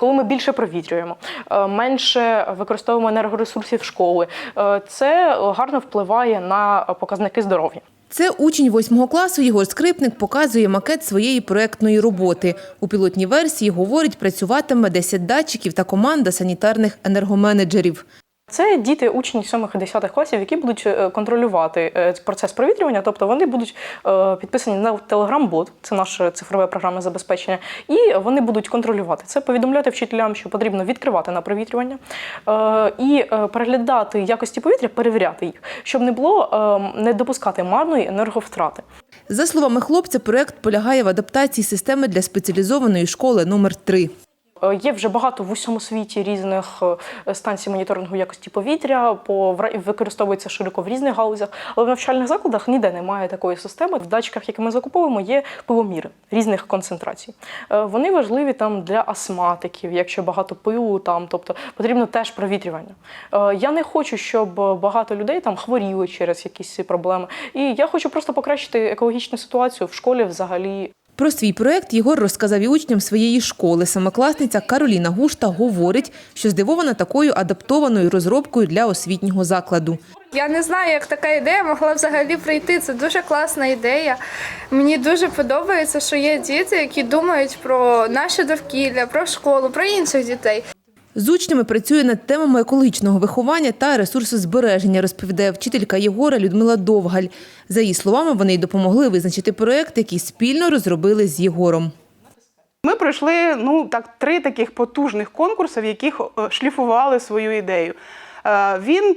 Коли ми більше провітрюємо, е, менше використовуємо енергоресурсів школи, е, це гарно впливає на показники здоров'я. Це учень восьмого класу Єгор Скрипник показує макет своєї проектної роботи. У пілотній версії, говорить, працюватиме 10 датчиків та команда санітарних енергоменеджерів. Це діти, учні 7-10 класів, які будуть е, контролювати е, процес провітрювання, тобто вони будуть е, підписані на Telegram-бот, це наше цифрове програмне забезпечення, і вони будуть контролювати це, повідомляти вчителям, що потрібно відкривати на провітрювання і переглядати якості повітря, перевіряти їх, щоб не було не допускати марної енерговтрати. За словами хлопця, проект полягає в адаптації системи для спеціалізованої школи номер 3 Е, Є вже багато в усьому світі різних е, станцій моніторингу якості повітря, по використовується широко в різних галузях, але в навчальних закладах ніде немає такої системи. В датчиках, які ми закуповуємо, є пиломіри різних концентрацій. Е, Вони важливі там для астматиків, якщо багато пилу там, тобто потрібно теж провітрювання. Е, Я не хочу, щоб багато людей там хворіли через якісь проблеми. І я хочу просто покращити екологічну ситуацію в школі взагалі. Про свій проект Єгор розказав і учням своєї школи. Самокласниця Кароліна Гушта говорить, що здивована такою адаптованою розробкою для освітнього закладу. Я не знаю, як така ідея могла взагалі прийти. Це дуже класна ідея. Мені дуже подобається, що є діти, які думають про наше довкілля, про школу, про інших дітей. З учнями працює над темами екологічного виховання та ресурсозбереження, розповідає вчителька Єгора Людмила Довгаль. За її словами, вони й допомогли визначити проект, який спільно розробили з Єгором. Ми пройшли ну так три таких потужних конкурси, в яких е, шліфували свою ідею. Е, Він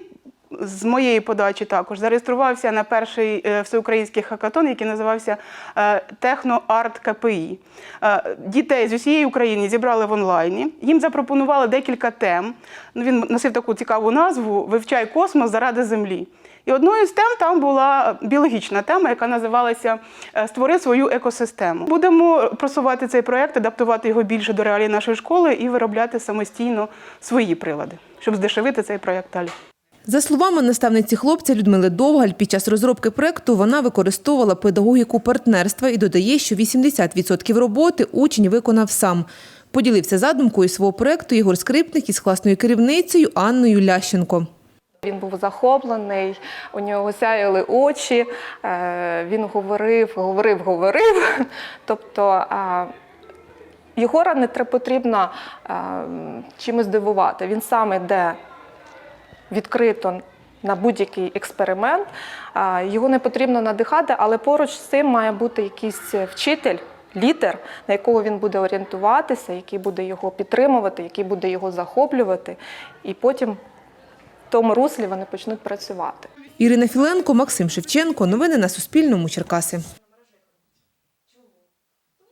з моєї подачі також зареєструвався на перший е, всеукраїнський хакатон, який називався е, Техноарт КПІ. Е, Дітей з усієї України зібрали в онлайні. Їм запропонували декілька тем. Ну, Він носив таку цікаву назву Вивчай космос заради землі. І одною з тем там була біологічна тема, яка називалася Створи свою екосистему. Будемо просувати цей проект, адаптувати його більше до реалій нашої школи і виробляти самостійно свої прилади, щоб здешевити цей проект далі. За словами наставниці хлопця Людмили Довгаль, під час розробки проекту вона використовувала педагогіку партнерства і додає, що 80% роботи учень виконав сам. Поділився задумкою свого проекту Єгор Скрипник із класною керівницею Анною Лященко. Він був захоплений, у нього сяяли очі, е, він говорив, говорив, говорив. Тобто Єгора не потрібно чимось дивувати. Він сам іде відкрито на будь-який експеримент. Його не потрібно надихати, але поруч з цим має бути якийсь вчитель. Лідер, на якого він буде орієнтуватися, який буде його підтримувати, який буде його захоплювати, і потім в тому руслі вони почнуть працювати. Ірина Філенко, Максим Шевченко. Новини на Суспільному. Черкаси.